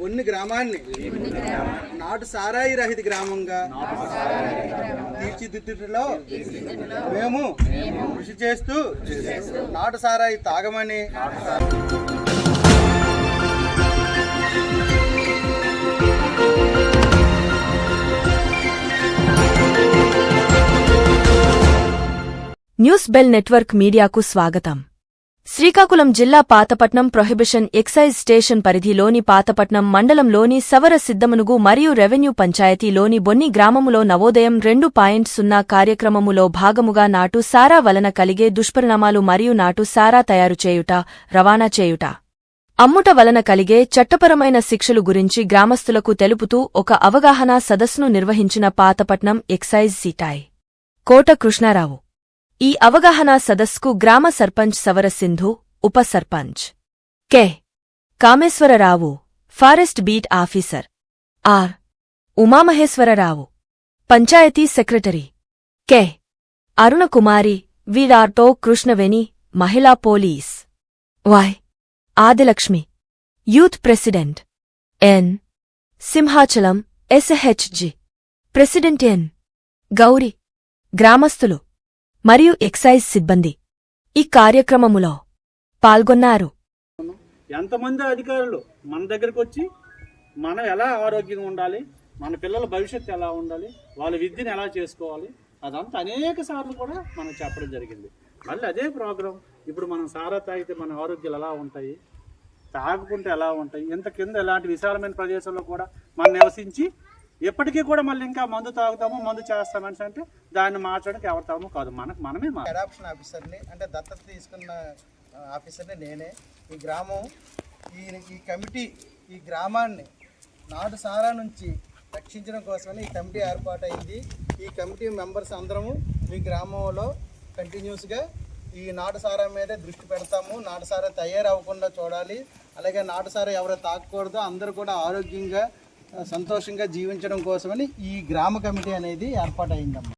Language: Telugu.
కొన్ని గ్రామాన్ని. నాటు సారాయి రహిత గ్రామంగా తీర్చిదిద్దుటలో మేము కృషి చేస్తూ నాటు సారాయి తాగమని న్యూస్ బెల్ నెట్వర్క్ మీడియాకు స్వాగతం. శ్రీకాకుళం జిల్లా పాతపట్నం ప్రొహిబిషన్ ఎక్సైజ్ స్టేషన్ పరిధిలోని పాతపట్నం మండలంలోని సవర సిద్దమనుగు మరియు రెవెన్యూ పంచాయతీలోని బొన్ని గ్రామములో నవోదయం రెండు పాయింట్ సున్నా కార్యక్రమములో భాగముగా నాటు సారా వలన కలిగే దుష్పరిణామాలు మరియు నాటు సారా తయారు చేయుట రవాణా చేయుట. అమ్ముట వలన కలిగే చట్టపరమైన శిక్షలు గురించి గ్రామస్తులకు తెలుపుతూ ఒక అవగాహనా సదస్సును నిర్వహించిన పాతపట్నం ఎక్సైజ్ సీటాయ్. కోట కృష్ణారావు ఈ అవగాహనా సదస్సుకు గ్రామ సర్పంచ్ సవర సింధు ఉప sarpanch. K. Kameswararao forest beat officer. R. Umamaheswararao panchayat secretary. K. Arunakumari వీరార్టో Krishnaveni మహిళా police. Y. Adilakshmi. Youth president. N. Simhachalam SHG. President N. Gauri. గ్రామస్తులు. మరియు ఎక్సైజ్ సిబ్బంది. ఈ కార్యక్రమములో పాల్గొన్నారు. ఎంతమంది అధికారులు మన దగ్గరకు వచ్చి మనం ఎలా ఆరోగ్యంగా ఉండాలి మన పిల్లల భవిష్యత్తు ఎలా ఉండాలి వాళ్ళ విద్యను ఎలా చేసుకోవాలి అదంతా అనేక సార్లు కూడా మనం చెప్పడం జరిగింది. మళ్ళీ అదే ప్రోగ్రాం. ఇప్పుడు మనం సారా తాగితే మన ఆరోగ్యాలు ఎలా ఉంటాయి తాగుకుంటే ఎలా ఉంటాయి ఇంత కింద ఎలాంటి విశాలమైన ప్రదేశంలో కూడా మనం నివసించి ఎప్పటికీ కూడా మళ్ళీ ఇంకా మందు తాగుతాము మందు చేస్తామని అంటే దాన్ని మార్చడానికి ఎవరు కాదు. మనకు మనమే అడాప్షన్ ఆఫీసర్ని అంటే దత్తత తీసుకున్న ఆఫీసర్ని నేనే. ఈ గ్రామం ఈ ఈ కమిటీ ఈ గ్రామాన్ని నాటు సారా నుంచి రక్షించడం కోసమని ఈ కమిటీ ఏర్పాటైంది. ఈ కమిటీ మెంబర్స్ అందరము ఈ గ్రామంలో కంటిన్యూస్గా ఈ నాటు సారా దృష్టి పెడతాము. నాటు సారా తయారవ్వకుండా చూడాలి. అలాగే నాటు సారా ఎవరు తాకూడదో అందరూ కూడా ఆరోగ్యంగా సంతోషంగా జీవించడం కోసమని ఈ గ్రామ కమిటీ అనేది ఏర్పాటైందమ్మా.